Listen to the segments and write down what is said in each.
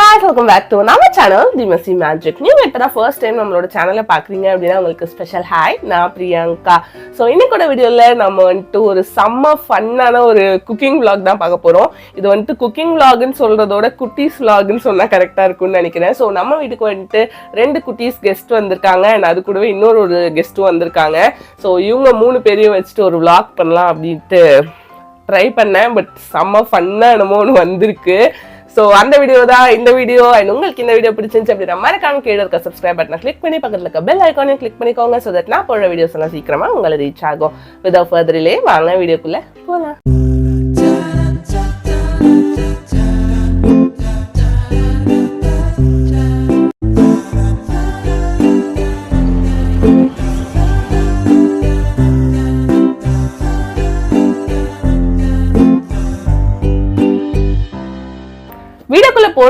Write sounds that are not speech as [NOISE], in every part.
Guys welcome back to நம்ம channel the Messi magic நீங்கள் இப்போ தான் ஃபர்ஸ்ட் டைம் நம்மளோட சேனலை பார்க்குறீங்க அப்படின்னா உங்களுக்கு ஸ்பெஷல் ஹாய் நான் பிரியங்கா. ஸோ இன்னைக்கோட வீடியோவில் நம்ம வந்துட்டு ஒரு செம்ம ஃபன்னான ஒரு குக்கிங் விளாக் தான் பார்க்க போகிறோம் இது வந்துட்டு குக்கிங் விளாக்னு சொல்கிறதோட குட்டீஸ் விளாக்னு சொன்னால் கரெக்டாக இருக்கும்னு நினைக்கிறேன். ஸோ நம்ம வீட்டுக்கு வந்துட்டு ரெண்டு குட்டீஸ் கெஸ்ட் வந்திருக்காங்க. அண்ட் அது கூடவே இன்னொரு ஒரு கெஸ்ட்டும் வந்திருக்காங்க. ஸோ இவங்க மூணு பேரையும் வச்சுட்டு ஒரு விளாக் பண்ணலாம் அப்படின்ட்டு ட்ரை பண்ணேன். பட் செம்ம ஃபன்னாக என்னமோ ஒன்று வந்திருக்கு. ஸோ அந்த வீடியோ தான் இந்த வீடியோ அண்ட் உங்களுக்கு இந்த வீடியோ பிடிச்சிருந்துச்சு அப்படின்னா மறக்காம கீழே இருக்க சப்ஸ்கிரைப் பட்டனை கிளிக் பண்ணி பக்கத்தில் இருக்க பெல் ஐக்கானையும் கிளிக் பண்ணிக்கோங்க ஸோ தட் நான் போடுற வீடியோஸ் எல்லாம் சீக்கிரமா உங்களை ரீச் ஆகும். விதவுட் ஃபர்தரிலே வாங்க வீடியோக்குள்ள போகலாம்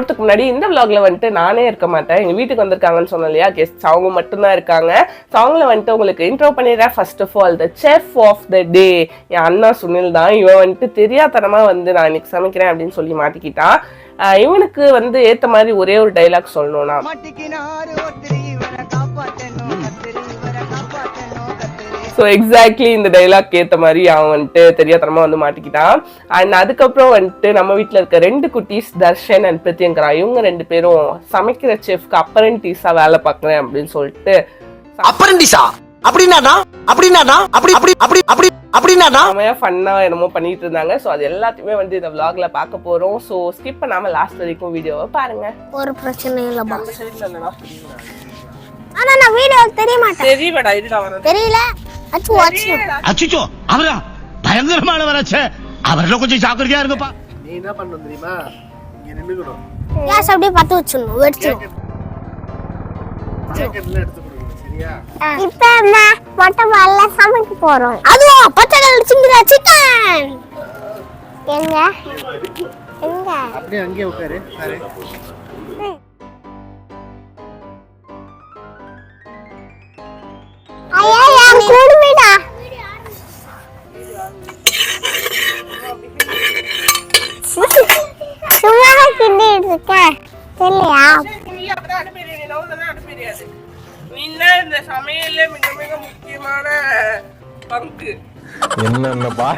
போகிறதுக்கு முன்னாடி இந்த விலாகில் வந்துட்டு நானே இருக்க மாட்டேன். எங்கள் வீட்டுக்கு வந்திருக்காங்கன்னு சொன்னேன் இல்லையா? கெஸ்ட் அவங்க மட்டும்தான் இருக்காங்க. ஸோ அவங்கள வந்துட்டு உங்களுக்கு இன்ட்ரோ பண்ணிடுறேன். First of all the chef of the day என் அண்ணா சுனில் தான். இவன் வந்துட்டு தெரியாதனமா வந்து நான் இன்னைக்கு சமைக்கிறேன் அப்படின்னு சொல்லி மாட்டிக்கிட்டான் இவனுக்கு வந்து ஏத்த மாதிரி ஒரே ஒரு டைலாக் சொல்லணும்னா. ஸோ எக்ஸாக்ட்லி இந்த டைலாக் ஏற்ற மாதிரி அவன் வந்துட்டு தெரியாதனமா வந்து மாட்டிக்கிட்டான். அண்ட் அதுக்கப்புறம் வந்துட்டு நம்ம வீட்டில் இருக்க ரெண்டு குட்டீஸ் தர்ஷன் அண்ட் பிரித்தியங்கரா இவங்க ரெண்டு பேரும் சமைக்கிற செஃப்க்கு அப்பரண்டிஸாக வேலை பார்க்குறேன் அப்படின்னு சொல்லிட்டு அப்பரண்டிஸா அப்படின்னாடா அப்படின்னாடா அப்படி அப்படி அப்படி அப்படி அப்படின்னாடா செமையா ஃபன்னாக என்னமோ பண்ணிட்டு இருந்தாங்க. ஸோ அது எல்லாத்தையுமே வந்து இந்த vlogல பார்க்க போகிறோம் ஸோ ஸ்கிப் பண்ணாமல் லாஸ்ட் வரைக்கும் வீடியோவை பாருங்க. ஒரு பிரச்சனையும் இல்ல ஆனா நான் வீடியோ தெரிய மாட்டேன் தெரியவடா இருடா வரேன் தெரியல? அச்சு வாட்ச் அச்சுச்சோ அவரா? பயங்கரமானவராச்சே அவர்ல கொஞ்சம் ஜாக்கிரதையா இருங்கப்பா. நீ என்ன பண்ணணும் தெரியுமா? இங்க நின்னுக்கணும். கேஸ் அப்படியே பத்து வச்சிடணும் வெடிச்சிடும் ஜாக்கெட்ல எடுத்து இப்ப மொட்டை மாடல சமைக்க போறோம். அதுவும் பச்சை கலர் சிங்கிரா சிக்கன் எங்க? எங்க? அப்படியே அங்கேயே உட்காரு என்னென்ன பா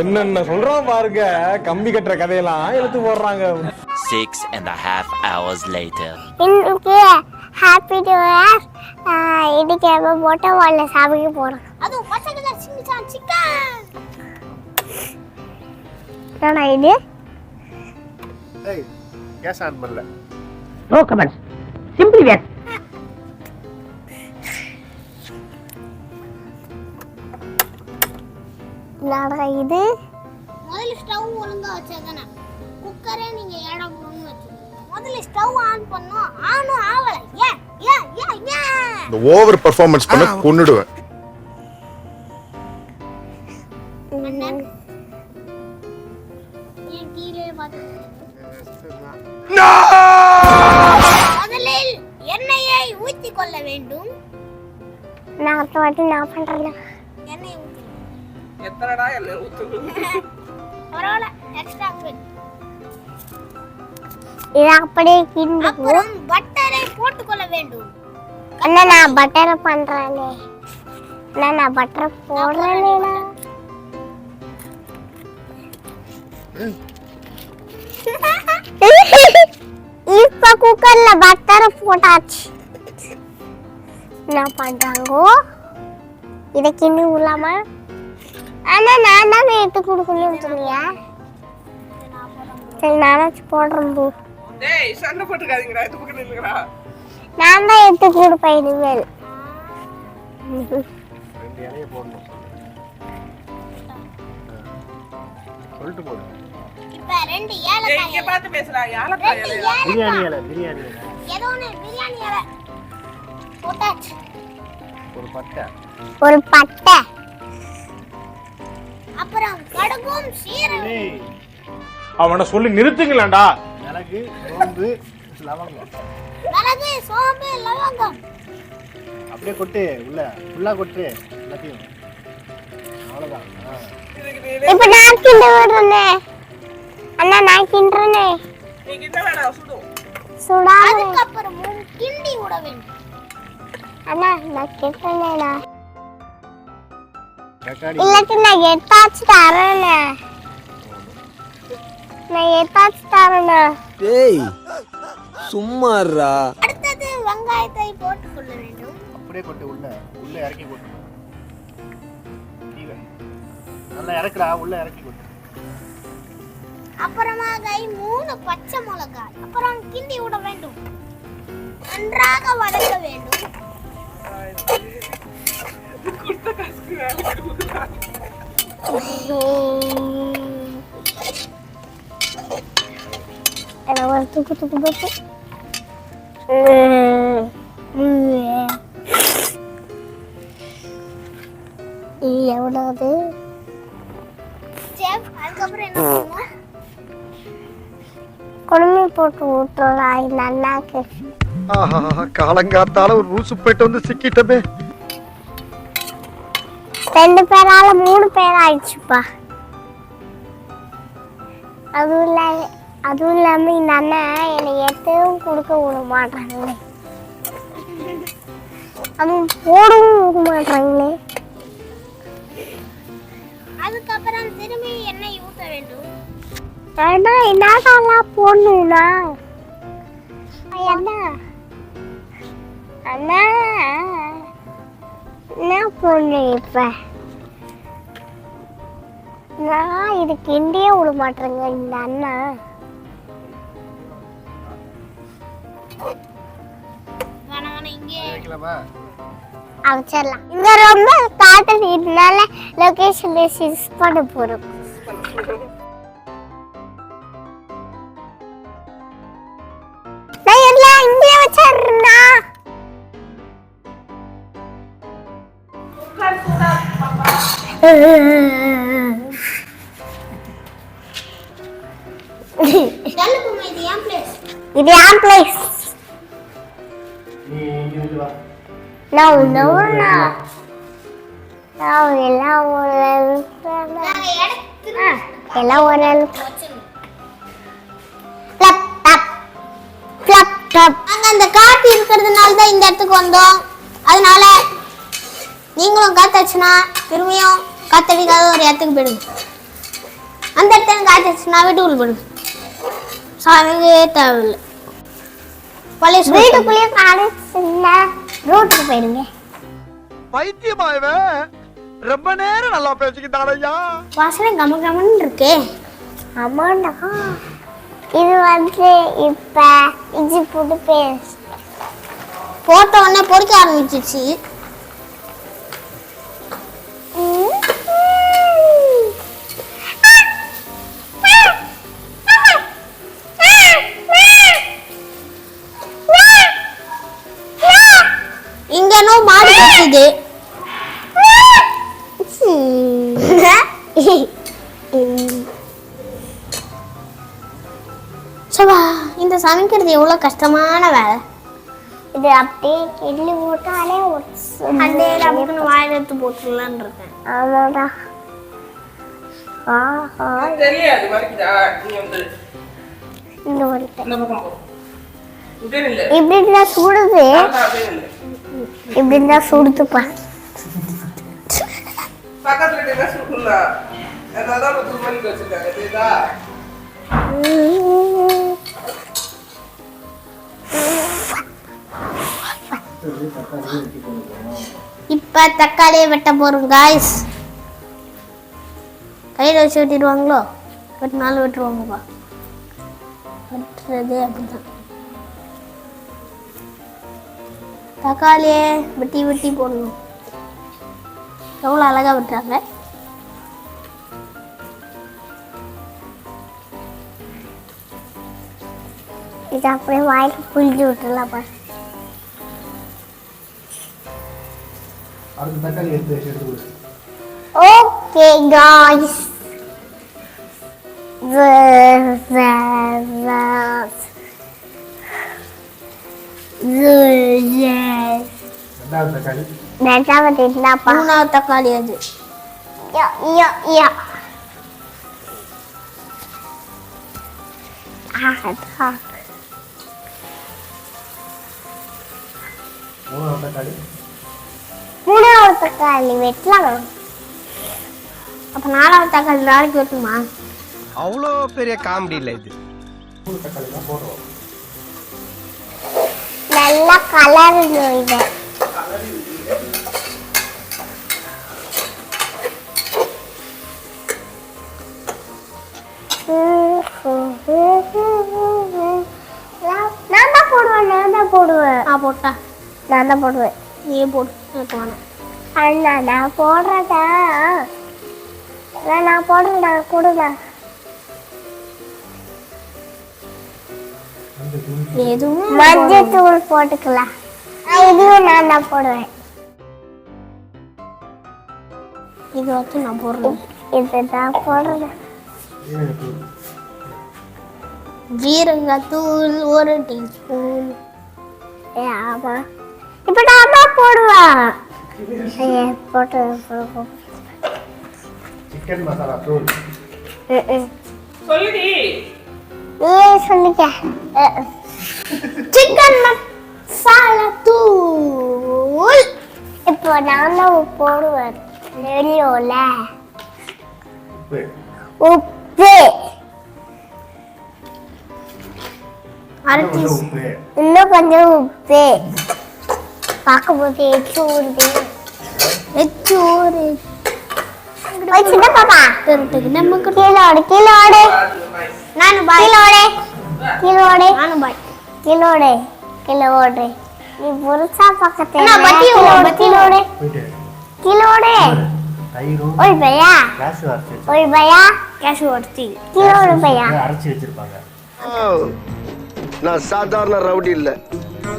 என்னென்ன சொல்றான் பாருங்க. கம்பி கட்டுற கதையெல்லாம் எடுத்து போடுறாங்க. Six and a half hours later. இன்னைக்கு ஹாப்பி இயர் இன்னைக்கு நம்ம மொட்டை மாடல சமைக்க போறோம். அதுவும் பச்சை கலர் சிங்கிச்சான் சிக்கன் என்னடா இது? ஏய் கேஸ் ஆன் பண்ணல. என்னடா இது? முதல்ல ஸ்டவ் ஒழுங்கா வச்சாதானே? குக்கரே நீங்க இடம் போடணும்னு வச்சுக்கோங்க முதல்ல ஸ்டவ் ஆன் பண்ணோம் ஆனும் ஆவல. ஏன்? ஏன்? ஏன்? ஏன்? இந்த ஓவர் பெர்ஃபார்மன்ஸ் பண்ண கொன்னுடுவேன். இது அப்படியே கிண்டுக்கும் அப்புறம் பட்டரை போட்டுக்கொள்ள வேண்டும். அண்ணா நான் பட்டரை பண்றேனே. அண்ணா நான் பட்டரை போடுறேனேண்ணா [LAUGHS] இப்ப குக்கர்ல பட்டரை போட்டாச்சு. என்ன பண்றாங்க? இதை கிண்டி விடலாமா? ஆனா நான் தான் எடுத்து கொடுக்கணும்னு சொன்னியா? சரி நானாச்சும் போடுறேன் போ. டேய் சண்டை போட்டுக்காதீங்கடா இது பக்கம் நில்லுங்கடா. நான் தான் எடுத்து கொடுப்பேன் இனிமேல். ரெண்டு இலைய போடணும். சொல்லிட்டு போடு. இப்ப ரெண்டு டேய் ஏலக்காய் இங்க பார்த்து பேசுடா யாலக்காய் ரெண்டு இலையா? பிரியாணி ஏலக்காய் இலை பிரியாணி இலை. ஏதோ ஒண்ணு பிரியாணி இலை. போட்டாச்சு. ஒரு பட்டை. ஒரு பட்டை. அப்புறம் கடுகும் சீரகம். ஏய் அவனை சொல்லி நிறுத்துங்களேன்டா மிளகு சோம்பு லவங்கம். மிளகு சோம்பு லவங்கம். அப்படியே கொட்டு உள்ள ஃபுல்லா கொட்டு எல்லாத்தையும். அவ்வளவுதான். நீ இப்ப நான் கிண்ட விடுறேனே. அண்ணா நான் கிண்டுறேனே. இன்னைக்கு என்ன வேணாம் சுடும் சுடாது. அதுக்கப்புறமும் கிண்டி விட வேண்டும். அண்ணா நான் தக்காளி. இல்லாட்டி நான் எட்டாச்சு தரேண்ணே தரேண்ணே டேய் சும்மாறா அடுத்தது வெங்காயத்தை போட்டுக் கொள்ள வேண்டும். அப்படியே கொட்டு உள்ள உள்ள இறக்கி கீழே. நல்லா இறக்குடா உள்ள இறக்கி கொட்டு. அப்புறமாக மூணு பச்சை மிளகாய். அப்புறம் கிண்டி விட வேண்டும். நன்றாக வதக்க வேண்டும். எனக்கு ஒரு துப்பு துப்பு துப்பு எவ்வளவு அதுக்கப்புறம் என்ன குடுமி போட்டு இந்த அண்ணாக்கு ஆஹா காலங்காத்தால ஒரு ரூசு போயிட்டு வந்து சிக்கிட்டமே ரெண்டு பேரால மூணு பேர் ஆயிடுச்சுப்பா அதுவும் இல்லாம அதுவும் இல்லாம இந்த அண்ணன் என்னை எத்தவும் கொடுக்க விட மாட்டாங்களே அவன் போடவும் விட மாட்டாங்களே. அதுக்கப்புறம் திரும்பி எண்ணெய் ஊற்ற வேண்டும்? ஏன்னா என்னதான் போடணும்னா? அண்ணா. அண்ணா என்ன போடணும் இப்ப? நான் இது கிண்டியே விட மாட்டேங்க இந்த அண்ணா. அமைச்சிடலாம் இங்க. ரொம்ப காட்டு இதனால லொகேஷன் பேசிஸ் பண்ண போறோம். No, no, no. No, எல்லாம் ஒரு எல்லாம் ஒரு. நாங்க அந்த காட்டு இருக்கிறதுனால தான் இந்த இடத்துக்கு வந்தோம். அதனால நீங்களும் காத்தாச்சுன்னா திரும்பியும் காத்தடிக்காத ஒரு இடத்துக்கு போயிடுங்க. அந்த இடத்துல காத்தாச்சுன்னா வீட்டுக்குள்ள போயிடுங்க. சாமிக்கு தேவையில்லை. வீட்டுக்குள்ளேயே காடு சின்ன ரோட்டுக்கு போயிடுங்க. பைத்தியமா இவன் ரொம்ப நேரம் நல்லா பேசிக்கிட்டாரையா வாசனை கம கமன்னு இருக்கே. ஆமாண்டா. இது வந்து இப்ப இஞ்சி போட்டு பேஸ்ட். போட்ட உடனே பொறிக்க ஆரம்பிச்சிச்சு கத்துது சபா இந்த சமைக்கிறது எவ்வளோ கஷ்டமான வேலை? இது அப்படியே கிள்ளி போட்டாலே அண்டே நமக்குன்னு வாயில் எடுத்து போட்டுடலான்னு இருக்கேன். ஆஹா. தெரியாது நீ வந்து. இந்த நில்லு இப்படி சுடுது. இப்படி இருந்தா சுடுதுப்பா பக்கத்துல என்ன சுடுனா அதான் பத்து மணிக்கு வச்சிருக்காங்க தெரியுதா? இப்போ தக்காளியை வெட்ட போகிறோம் காய்ஸ் கையில் வச்சு வெட்டிடுவாங்களோ? வெட்டினாலும் வெட்டுருவாங்கப்பா வெட்டுறது அப்படிதான். தக்காளியை வெட்டி வெட்டி போடணும். எவ்வளோ அழகாக வெட்டுறாங்க? இது அப்படியே வாயில புளிஞ்சு எடுத்து கொடு. ஓகே காய்ஸ் ரெண்டாவது என்னப்பா மூணாவது தக்காளி அது மூணாவது தக்காளி. வெட்டலாம். அப்ப நாலாவது தக்காளி நாளைக்கு வெட்டுமா? அவ்வளோ பெரிய காமெடி இல்ல இது. மூணு தக்காளி தான் போடுறோம். நல்லா கலரணும் இதை. நான் தான் போடுவேன் நான் தான் போடுவேன். நான் போட்டா. நான் தான் போடுவேன். நீ போடு எனக்கு வேணாம் அண்ணா நான் போடுறதா? நான் போடுறேன் கொடுங்க எதுவும் மஞ்சள் தூள் போட்டுக்கலாம். ஆ, இதையும் நான் தான் போடுவேன். இது வந்து நான் போடுறேன் இதுதான் போடுறேன் ஜீரகத்தூள் ஒரு டீஸ்பூன். ஏ, ஆமா. இப்ப நான் தான் போடுவேன். ஐயே, போட்டு சிக்கன் மசாலா தூள். சொல்லுடி. நீயே சொல்லிக்க. சிக்கன் மசாலா தூள் இப்போ நான் தான் போடுவேன் வெளியோல உப்பு. உப்பு. அரை இன்னும் கொஞ்சம் உப்பு. பார்க்கும்போது எச்சு ஊறுது. எச்சு ஓய், சின்ன பாப்பா. நமக்கு கீழோடு கீழோடு நானும் பாய் கீழோடு கீழோடு நானும் பாய் கீழோடு கீழோடு நீ புதுசா பக்கத்துல கீழோடு தயிரும் ஓய் பையா. ஓய் பையா. கேஷு அடிச்சு கீழோடு பையா. அரைச்சி வச்சிருப்பாங்க. நான் சாதாரண ரவுடி இல்ல.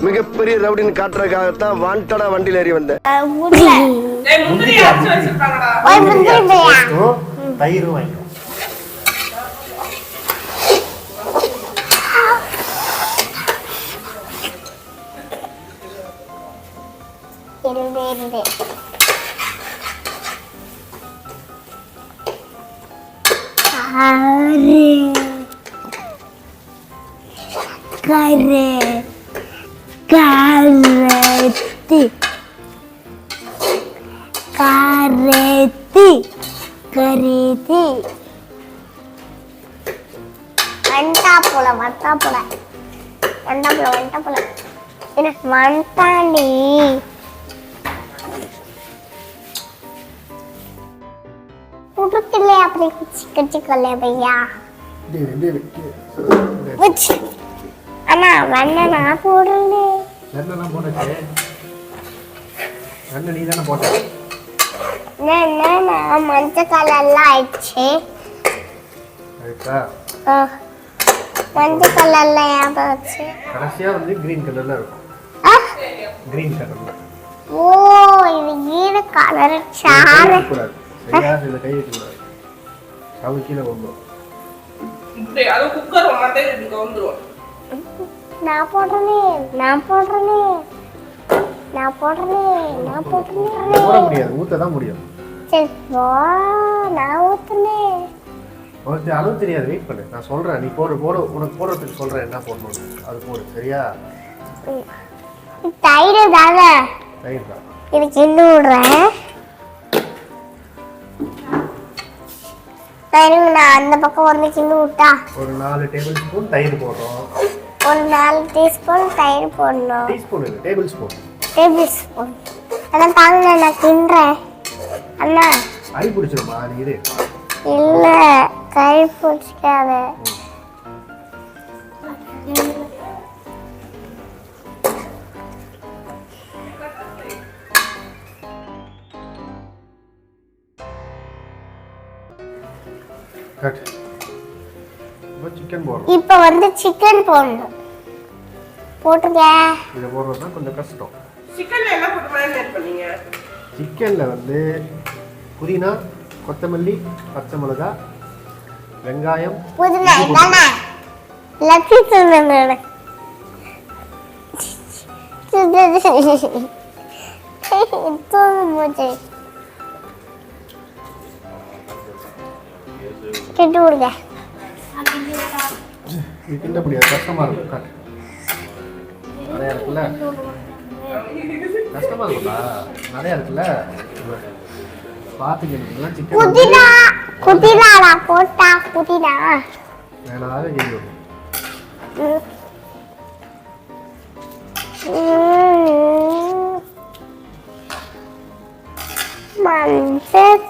மிகப்பெரிய ரவுடின்னு காட்டுறதுக்காகத்தான் வாண்டடா வண்டியில ஏறி வந்தேன். முடியல. ஏய், இருந்து ஆறு கரு கரத்தி கரத்தி கரத்தி வண்டா போல வண்டா போல வண்டா போல வண்டாண்டி உடுக்கல அப்படி சிக்க சிக்கல பையா வச்சு அண்ணா வண்ண நான் போடுறேன் எண்ணெய்லாம் போட்டாச்சு. எண்ணெய் நீ தானே போட்ட. என்ன மஞ்சள் கலர்லாம் ஆயிடுச்சு. அதுக்கா ஆ, மஞ்சள் கலர்ல ஞாபகம் வச்சு. கடைசியாக வந்து க்ரீன் கலரில் இருக்கும். ஆ, க்ரீன் கலரில் ஓ இது ஈர கலர் சாறு கூடாது சரியா இதில் கை வைக்கக்கூடாது கீழே இப்படி அது குக்கர் வந்துரும் நான் போடுறேனே நான் போடுறேனே. நான் போடுறேனே நான் போட போடுறேனே முடியாது ஊற்ற தான் முடியும். சரி போ நான் ஊத்துனேன் உனக்கு அளவு தெரியாது வெயிட் பண்ணு. நான் சொல்கிறேன் நீ போடு போடு உனக்கு போடுறதுக்கு சொல்கிறேன் என்ன போடணும் அது போடு சரியா? தயிர் தானே? தயிர் தான். இது கிண்டு விடுறேன் நான் அந்த பக்கம் வந்து கிண்டு விட்டா ஒரு நாலு டேபிள் ஸ்பூன் தயிர் போடுறோம். ஒரு நாலு டீஸ்பூன் தயிர் போடணும். டீஸ்பூன் இல்லை டேபிள் ஸ்பூன் டேபிள் ஸ்பூன் அதான் தாங்க நான் கிண்டுறேன் அண்ணா. அடி பிடிச்சிருமா இரு இல்ல கை பிடிச்சிக்காத. இப்ப வந்து சிக்கன் போடணும். போட்டுருங்க. இதை போடுறது தான் கொஞ்சம் கஷ்டம். சிக்கன்ல என்ன போட்டு மேரினேட் பண்ணீங்க? சிக்கனில் வந்து புதினா கொத்தமல்லி பச்சை மிளகா வெங்காயம் புதுமை தானே லட்சி சொன்ன மூச்சு கிட்டு விடுங்க. இது கிண்ட முடியாது கஷ்டமா இருக்கும் காட்டு. நிறையா இருக்குல்ல? கஷ்டமா இருக்கும்ல நிறையா இருக்குல்ல? பார்த்து கிண்டுலாம் சிக்கன் புதினா புதினாடா போட்டா புதினா. மேலாக கிண்டி விடும் ம்.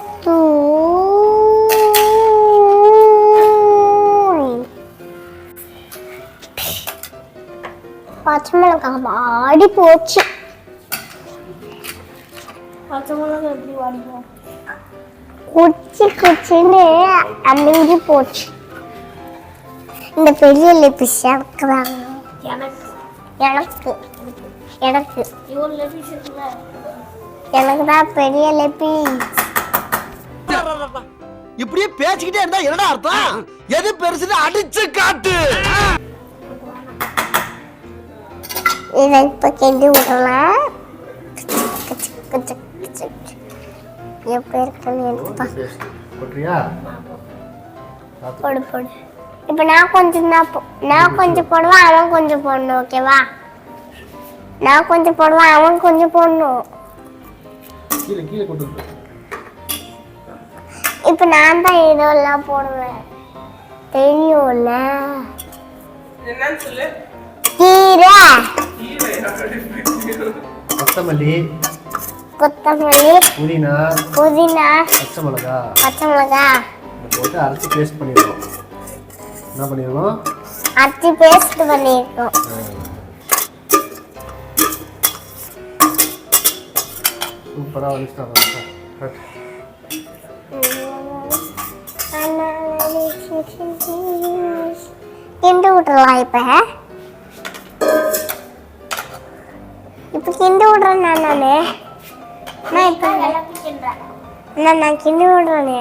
மஞ்சத்தூள். பச்சை மிளகாய் வாடி போச்சு பச்சை மிளகாய் எப்படி குச்சி குச்சின்னு அமைங்கி போச்சு. இந்த பெரிய லெபிஸ் எனக்கு. எனக்கு. எனக்கு. எனக்கு எனக்கு தான் பெரிய லெபிஸ் இப்படியே பேசிக்கிட்டே இருந்தா என்னடா அர்த்தம்? எது பெருசுன்னு அடிச்சு காட்டு. இதை இப்போ கிண்டி விடலாம். எப்படி இருக்குன்னு போடு போடு. இப்போ நான் கொஞ்சம் தான் நான் கொஞ்சம் போடுவேன் அவன் கொஞ்சம் போடணும் ஓகேவா நான் கொஞ்சம் போடுவேன் அவன் கொஞ்சம் போடணும். கீழே கீழே கொண்டு இப்போ நான் தான் இதெல்லாம் போடுவேன். தெரியும்ல? என்னன்னு சொல்லு. கீரை. கொத்தமல்லி கொத்தமல்லி புதினா புதினா பச்சை மிளகா. பச்சை மிளகா. போட்டு அரைச்சி பேஸ்ட் பண்ணிடுவோம் என்ன பண்ணிடுவோம் அரைச்சி பேஸ்ட் பண்ணியிருக்கோம் சூப்பராக வந்துச்சு கிண்டு விட்டுறலாம் இப்போ. இப்போ கிண்டு விடுறேன் நான் நான். நான் இப்போ நான் நான் கிண்டு விடுறேனே.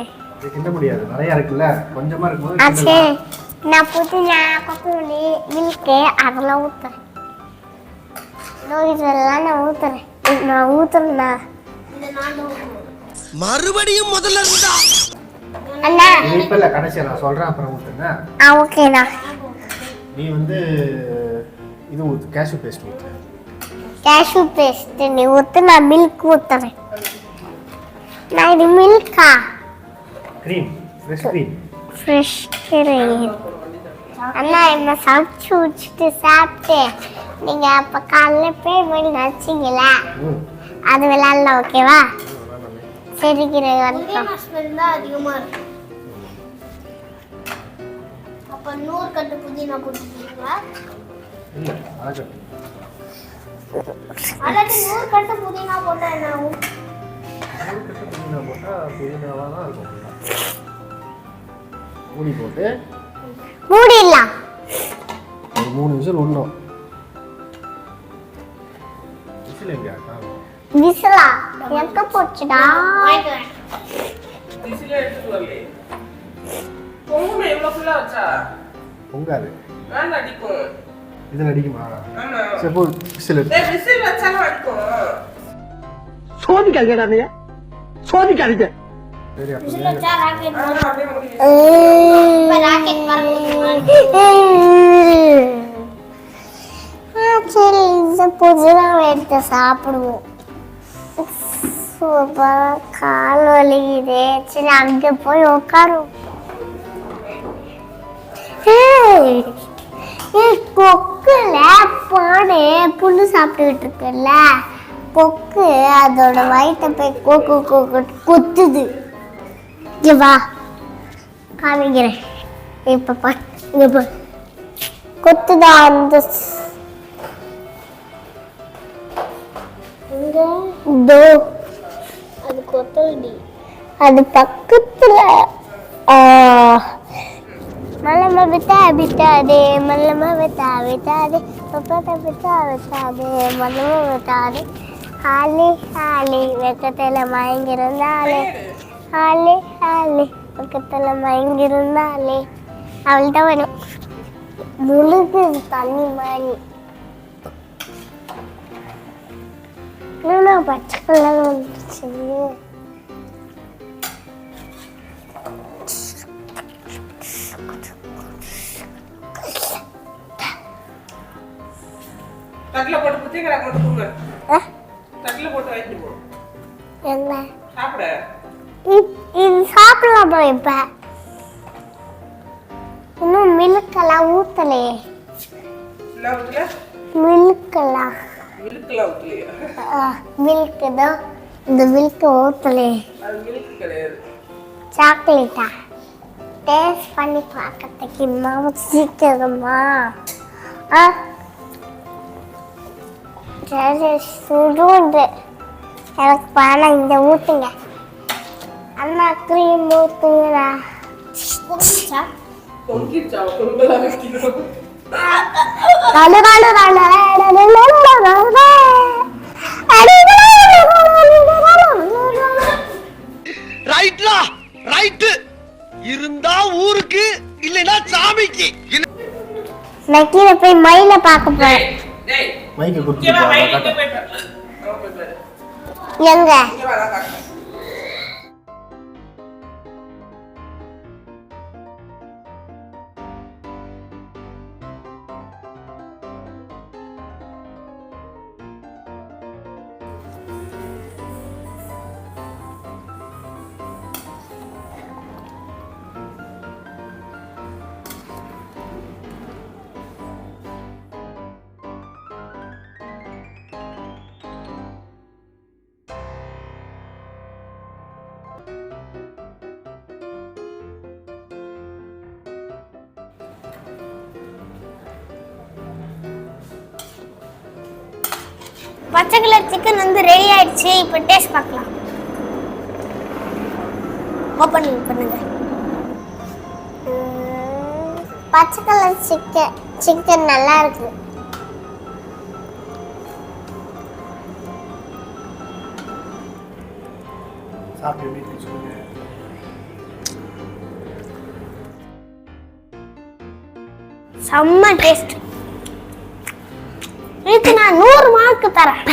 கிண்ட முடியாது. நிறையா இருக்குல்ல. கொஞ்சமாக இருக்கும்போது ஆச்சு கிண்டலாம். நான் புதினா கொத்தமல்லி மில்க்கு அதெல்லாம் ஊற்றுறேன் இதெல்லாம் நான் ஊற்றுறேன் நான் ஊற்றுறேண்ணா மறுபடியும் முதல்ல இருந்தா? அண்ணா. இப்போ இல்லை கடைசியாக நான் சொல்கிறேன் அப்புறம் ஊற்றுங்க ஆ ஓகேண்ணா. நீ வந்து இது ஊற்று கேஷ்யூ பேஸ்ட் ஊற்று கேஷ்யூ பேஸ்ட். நீ ஊற்று நான் மில்க் ஊற்றுறேன் நான் இது Milkha cream fresh cream fresh cream அண்ணா என்ன சமைச்சு வச்சுட்டு சாப்பிட்டு? நீங்கள் அப்போ காலைல பேமெண்ட் வச்சிங்களா? ம். அது விளாட்லாம் ஓகேவா. சரி அதிகமாக இருக்கும் அப்போ நூறு கட்டு புதினா போட்டுருக்கீங்களா இல்லை அழகட்டும் அல்லாட்டி நூறு கட்டு புதினா போட்டால் என்ன ஆகும் கட்டு புதினா போட்டால் புதினாவாக தான் இருக்கும். மூடி போட்டு மூடிடலாம். ஒரு மூணு விசில் விடணும். விசில் எங்க போச்சுடா? விசிலே எடுத்துட்டு வரலையே. பொங்குமே இவ்வளவு ஃபுல்லா வச்சா? பொங்காது. வேண்டாம் அடிக்கும் இதில் அடிக்குமா ஆமா சரி போ விசில் எடுத்து. டேய், விசில் வச்சாலும் அடிக்கும். சோதிக்காதீங்க சோதிக்காதீங்க. சரி அப்போ சரி இந்த எடுத்து சாப்பிடுவோம். சூப்பர் கால் வலிக்குது. சரி அங்கே போய் உட்காரும் கொக்குல பாடு புல்லு சாப்பிட்டுக்கிட்டு இருக்குல்ல? கொக்கு அதோட வயிற்ற போய் கொக்கு கொக்கு குத்துது. இங்க வா. காமிக்கிறேன். இப்ப பா இங்க பா குத்துதா அந்த இதோ. அது கொத்தடி அது பக்கத்துல. ஆ, மல்லம வித்தா வித்தாதே மல்லம வித்தா வித்தாதே பப்பத்த வித்தா வித்தாதே மல்லம ஹாலி ஹாலி வெக்கத்தில் மயங்கிருந்தாலே ஹாலி ஹாலி வெக்கத்தில் மயங்கிருந்தாலே அவள்கிட்ட வேணும். முழுகு தண்ணி மாதிரி. இன்னும் பச்சை கலர் வந்துச்சு தட்டுல போட்டு குத்திக்கிற கொண்டு ஆ? தட்டுல போட்டு வைக்கணும் என்ன? சாப்பிட. இது சாப்பிடலாமா இப்ப. இன்னும் மில்கெல்லாம் ஊத்தலையே மில்கெல்லாம் மில்க்லாம் ஊத்தலையா? தான் இந்த மில்க் ஊத்தலையே அது மில்க் கிடையாது. சாக்லேட்டா? டேஸ்ட் பண்ணி பார்க்கறதுக்கு மாமா சீக்கிரமா. ஆ? சுடுண்டு எனக்கு பணம் இந்த ஊத்துங்க அண்ணா க்ரீம் நாலு ரைட்லா ரைட்டு இருந்தா ஊருக்கு இல்லைன்னா சாமிக்கு நான் கீழே போய் மயில பார்க்க போறேன் மைக்கு இங்க கொடுத்துட்டு பச்சை கலர் சிக்கன் வந்து ரெடி ஆயிடுச்சு. இப்போ டேஸ்ட் பார்க்கலாம். ஓப்பன் பண்ணுங்க. பச்சை கலர் சிக்கன் சிக்கன் நல்லா இருக்கு. சாப்பிட்டு சொல்லுங்க. செம்ம டேஸ்ட் இதுக்கு நான் நூறு மார்க் தரேன்.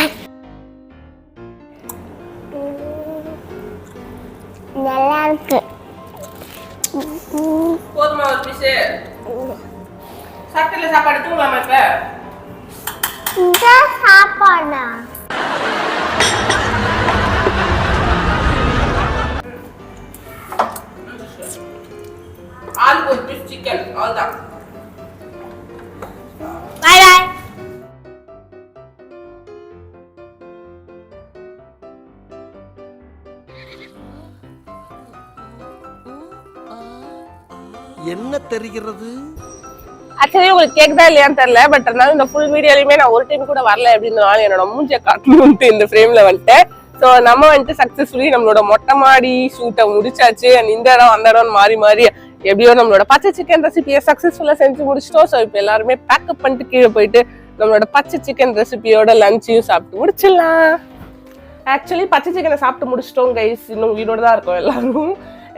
நல்லா இருக்கு. போதுமா ஒரு பீஸு சாப்பிட்டல சாப்பாடு தூங்கலாமா இப்ப? இதான் சாப்பாடா? ஆளுக்கு ஒரு பீஸ் சிக்கன் அவ்வளோதான் என்ன தெரிகிறது? ஆக்சுவலி உங்களுக்கு கேக்குதா இல்லையான்னு தெரியல பட் இருந்தாலும் இந்த ஃபுல் வீடியோலயுமே நான் ஒரு டைம் கூட வரல அப்படின்றனால என்னோட மூஞ்சியை காட்டணும்ட்டு இந்த ஃப்ரேம்ல வந்துட்டேன். ஸோ நம்ம வந்துட்டு சக்ஸஸ்ஃபுல்லி நம்மளோட மொட்டை மாடி ஷூட்டை முடிச்சாச்சு. அண்ட் இந்த இடம் அந்த இடம் மாறி மாறி எப்படியோ நம்மளோட பச்சை சிக்கன் ரெசிபியை சக்ஸஸ்ஃபுல்லாக செஞ்சு முடிச்சிட்டோம். ஸோ இப்போ எல்லாருமே பேக்கப் பண்ணிட்டு கீழே போயிட்டு நம்மளோட பச்சை சிக்கன் ரெசிபியோட லஞ்சையும் சாப்பிட்டு முடிச்சிடலாம். ஆக்சுவலி பச்சை சிக்கனை சாப்பிட்டு முடிச்சிட்டோம் கைஸ் இன்னும் உயிரோட தான் இருக்கோம் எல்லாரும்.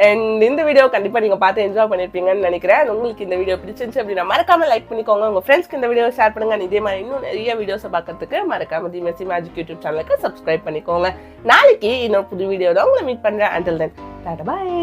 அண்ட் இந்த வீடியோ கண்டிப்பாக நீங்கள் பார்த்து என்ஜாய் பண்ணியிருப்பீங்கன்னு நினைக்கிறேன். உங்களுக்கு இந்த வீடியோ பிடிச்சிருந்துச்சு அப்படின்னா மறக்காம லைக் பண்ணிக்கோங்க. உங்கள் ஃப்ரெண்ட்ஸ்க்கு இந்த வீடியோ ஷேர் பண்ணுங்க. இதே மாதிரி இன்னும் நிறைய வீடியோஸை பார்க்கறதுக்கு மறக்காம தி மெஸ்ஸி மேஜிக் யூடியூப் சேனலுக்கு சப்ஸ்கிரைப் பண்ணிக்கோங்க. நாளைக்கு இன்னொரு புது வீடியோ தான் உங்களை மீட் பண்ணுறேன் அண்டில் தென் பாய்